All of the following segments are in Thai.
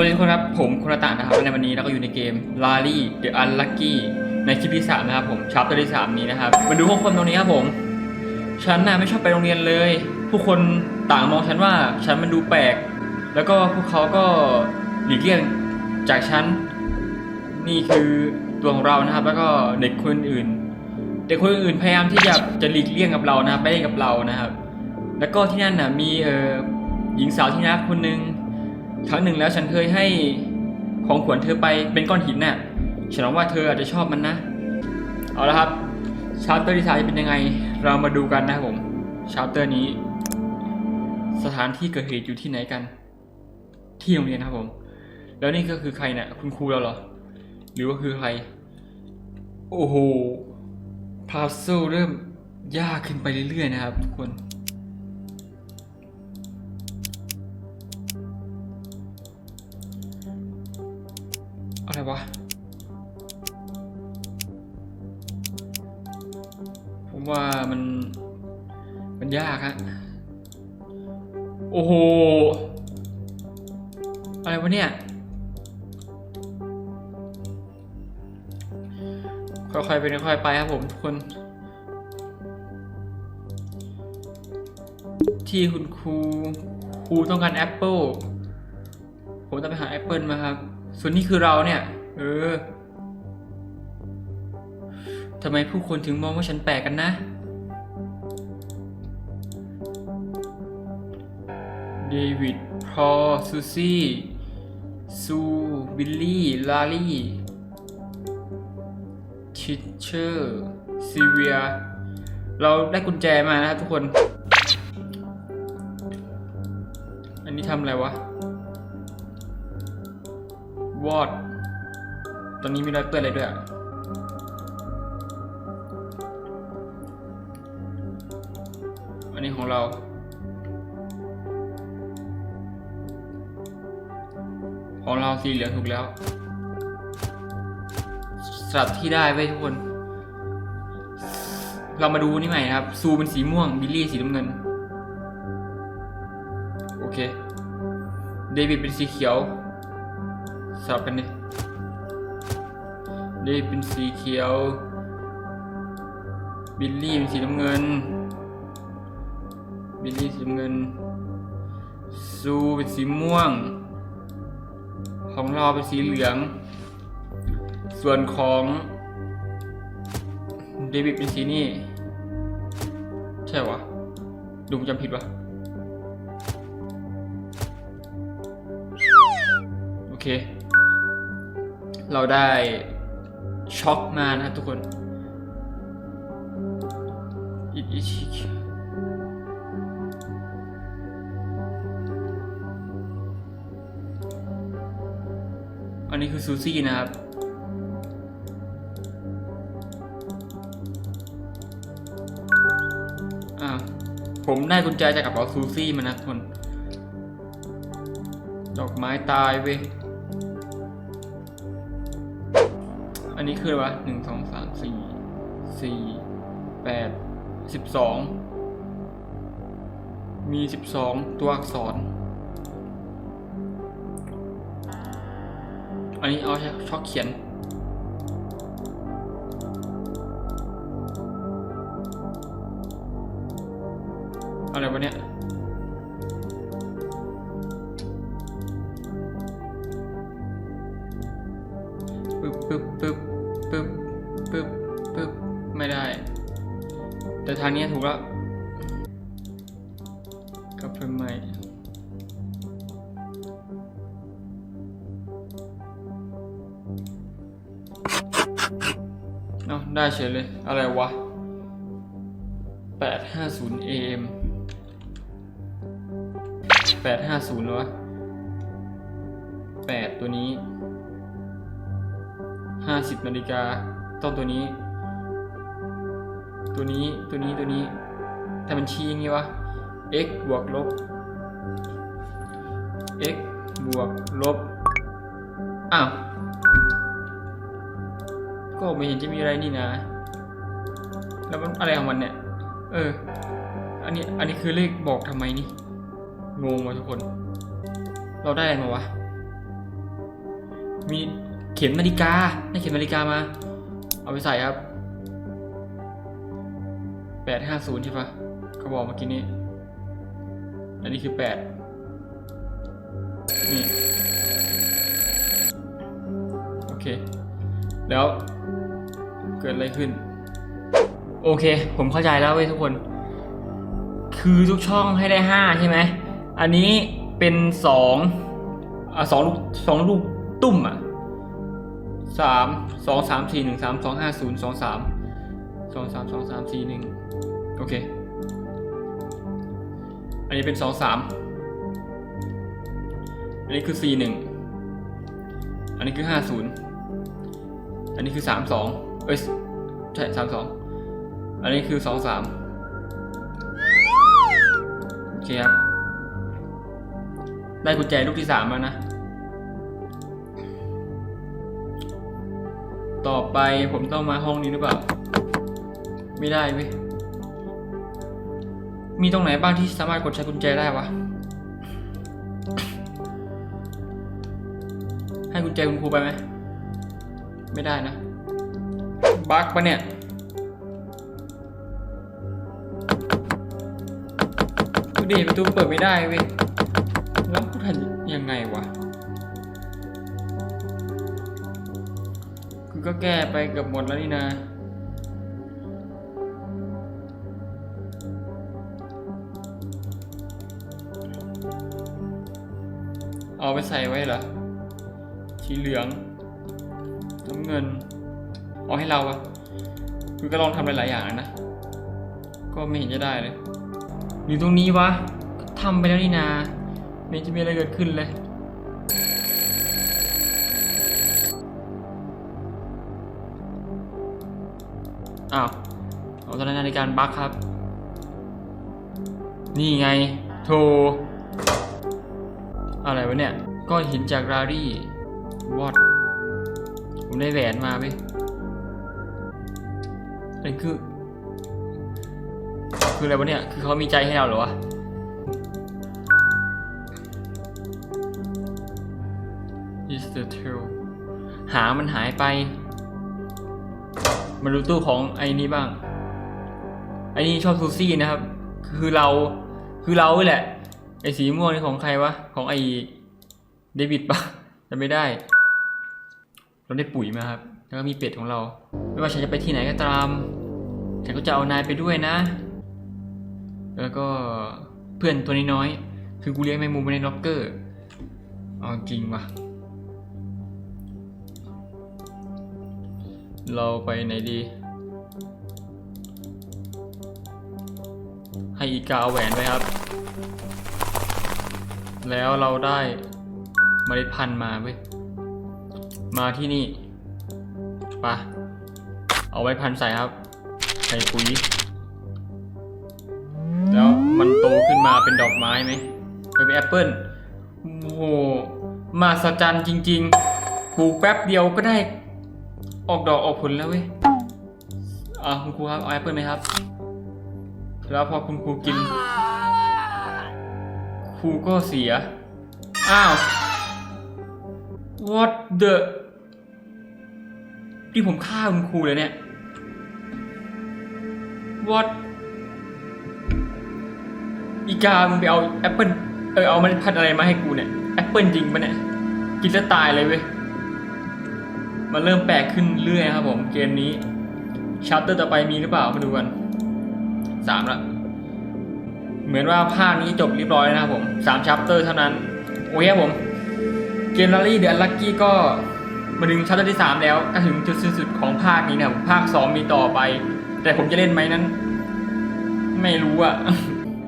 วัสดีทุกคนครับ ผมคุณตะนะครับในวันนี้เราก็อยู่ในเกม l a r i The Unlucky ในคลิปที่ 3 นะครับผมชัปเตอร์ที่ 3 นี้นะครับ มาดูพวกคนตรงนี้ครับผม ฉันน่ะไม่ชอบไปโรงเรียนเลย ผู้คนต่างมองฉันว่าฉันมันดูแปลก แล้วก็พวกเขาก็หลีกเลี่ยงจากฉัน นี่คือตัวของเรานะครับ แล้วก็เด็กคนอื่น เด็กคนอื่นพยายามที่จะจะหลีกเลี่ยงกับเรานะครับไม่เล่นกับเรานะครับ แล้วก็ที่นั่นน่ะมีเออหญิงสาวที่น่ารักคนหนึ่ง ครั้งหนึ่งแล้วฉันเคยให้ของขวัญเธอไปเป็นก้อนหินน่ะ ฉันหวังว่าเธออาจจะชอบมันนะ เอาละครับชาร์เตอร์ดีไซน์เป็นยังไง เรามาดูกันนะครับผมชาร์เตอร์นี้ สถานที่เกิดเหตุอยู่ที่ไหนกัน ที่โรงเรียนครับผม แล้วนี่ก็คือใครเนี่ยคุณครูเราเหรอ หรือว่าคือใคร โอ้โหพาโซลเริ่มยากขึ้นไปเรื่อยๆนะครับทุกคน อะไรวะ ผมว่ามัน มันยากฮะ โอ้โห อะไรวะเนี่ย ค่อยๆไปค่อยๆไปครับผมทุกคน ที่คุณครูครูต้องการแอปเปิลผมต้องไปหาแอปเปิลมาครับ ส่วนนี้คือเราเนี่ย เออทำไมผู้คนถึงมองว่าฉันแปลกกันนะ เดวิด พอซูซี่ ซูบิลลี่ ลารี่ทิชเชอร์ซีเวีย เราได้กุญแจมานะครับทุกคน อันนี้ทำอะไรวะ วอดตอนนี้มีรอยเปื้อนอะไรด้วยอะอันนี้ของเรา ของเราสีเหลืองถูกแล้ว สับที่ได้ไว้ทุกคน เรามาดูนี่ใหม่นะครับ ซูเป็นสีม่วง บิลลี่สีน้ำเงิน โอเค เดวิดเป็นสีเขียว สับกันดิเดวิดเป็นสีเขียว บิลลี่เป็นสีน้ำเงิน บิลลี่สีน้ำเงิน ซูเป็นสีม่วง ของเราเป็นสีเหลือง ส่วนของเดวิดเป็นสีนี่ ใช่วะดูผมจำผิดวะโอเค เราได้ช็อกมานะทุกคน อิอิชิอันนี้คือซูซี่นะครับอ่าผมได้กุญแจจากกระเป๋าซูซี่มานะทุกคน ดอกไม้ตายเว้ย นี้คือวะหนึ่งสองสามสี่สี่แปดสิบสองมีสิบสองตัวอักษร อันนี้เอาใช้ช็อกเขียนอะไรวะเนี่ยปึ๊บปึ๊บปึ๊บ ปึ๊บปึ๊บปึ๊บไม่ได้ แต่ทางนี้ถูกแล้วกลับไปใหม่เนาะได้เฉยเลย อะไรวะ 850 AM 850วะ 8 ตัวนี้ 50นาฬิกาต้องตัวนี้ ตัวนี้ตัวนี้ตัวนี้แต่มันชี้อย่างงี้วะ x บวกลบ x บวกลบ อ้าว ก็ไม่เห็นจะมีอะไรนี่นะ แล้วมันอะไรของมันเนี่ย เออ อันนี้ อันนี้คือเลขบอกทำไมนี่ งงว่ะทุกคน เราได้อะไรมาวะ มี เข็มนาฬิกาได้เข็มนาฬิกามา เอาไปใส่ครับแปดห้าศูนย์ใช่ปะเขาบอกเมื่อกี้นี้ อันนี้คือแปดนี่ โอเค แล้วเกิดอะไรขึ้น โอเค ผมเข้าใจแล้วเว้ยทุกคน คือทุกช่องให้ได้ห้าใช่ไหม อันนี้เป็นสองอะสองลูกสองลูกตุ้มอะ สามสองสามสี่หนึ่งสามสองห้าศูนย์สองสามสองสามสองสามสี่หนึ่งโอเค อันนี้เป็นสองสามอันนี้คือสี่หนึ่งอันนี้คือห้าศูนย์อันนี้คือสามสองเอ้ยใช่สามสองอันนี้คือสองสามโอเคครับ ได้กุญแจลูกที่สามแล้วนะ ต่อไปผมต้องมาห้องนี้หรือเปล่า ไม่ได้เว้ย มีตรงไหนบ้างที่สามารถกดใช้กุญแจได้วะ ให้กุญแจคุณครูไปไหม ไม่ได้นะ บั๊กปะเนี่ยดูดิประตูเปิดไม่ได้เว้ย แล้วกูทำยังไงวะ ก็แก้ไปเกือบหมดแล้วนี่นะ เอาไปใส่ไว้เหรอ สีเหลืองน้ำเงิน เอาให้เราอะคือก็ลองทำหลายๆอย่างนะ ก็ไม่เห็นจะได้เลยอยู่ตรงนี้วะทำไปแล้วนี่นาไม่จะมีอะไรเกิดขึ้นเลย อ้าวเอาตอนนั้นนาฬิการบั๊กครับ นี่ไง โทร อะไรวะเนี่ย ก้อนหินจากรารี่วอดผมได้แหวนมาไหมอันนี้คือ คืออะไรวะเนี่ย คือเขามีใจให้เราเหรอวะ is the tail หางมันหายไป มาดูตู้ของไอ้นี้บ้าง ไอ้นี่ชอบซูซี่นะครับ คือเราคือเราแหละ ไอ้สีม่วงนี่ของใครวะ ของไอ้เดวิดปะจำไม่ได้ เราได้ปุ๋ยมาครับ แล้วก็มีเป็ดของเรา ไม่ว่าฉันจะไปที่ไหนก็ตาม ฉันก็จะเอานายไปด้วยนะ แล้วก็เพื่อนตัวน้อยๆคือกูเลี้ยงแมงมุมไว้ในล็อกเกอร์ เอาจริงว่ะ เราไปไหนดี ให้อีกาเอาแหวนไว้ครับ แล้วเราได้เมล็ดพันธุ์มาเว้ย มาที่นี่ปะเอาไว้พันใส่ครับ ใส่ปุ๋ย แล้วมันโตขึ้นมาเป็นดอกไม้ไหมเป็นแอปเปิลโอ้โหมาสจันจริง ๆ ปลูกแป๊บเดียวก็ได้ ออกดอกออกผลแล้วเว้ยอ่าคุณครูครับเอาแอปเปิลไหมครับ แล้วพอคุณครูกิน ครูก็เสีย อ้าว what the ที่ผมฆ่าคุณครูเลยเนี่ย what อีกา มึงไปเอาแอปเปิลเออเอามันพันอะไรมาให้กูเนี่ย แอปเปิลจริงปะเนี่ย กินแล้วตายเลยเว้ย มันเริ่มแปลกขึ้นเรื่อยครับผมเกมนี้ชัปเตอร์ต่อไปมีหรือเปล่ามาดูกันสามละเหมือนว่าภาคนี้จบเรียบร้อยแล้วนะครับผมสามชัปเตอร์เท่านั้น โอเคครับผม เกมลารี่เดือนลักกี้ก็มาถึงชัปเตอร์ที่ 3 แล้วก็ถึงจุดสิ้นสุดของภาคนี้นะครับภาค 2 มีต่อไป แต่ผมจะเล่นไหมนั้น ไม่รู้อะ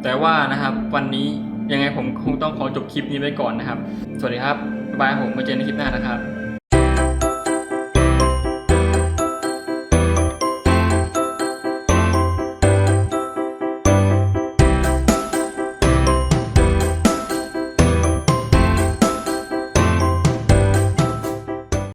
แต่ว่านะครับวันนี้ยังไงผมคงต้องขอจบคลิปนี้ไว้ก่อนนะครับ สวัสดีครับ บ๊ายบายผมมาเจอในคลิปหน้านะครับ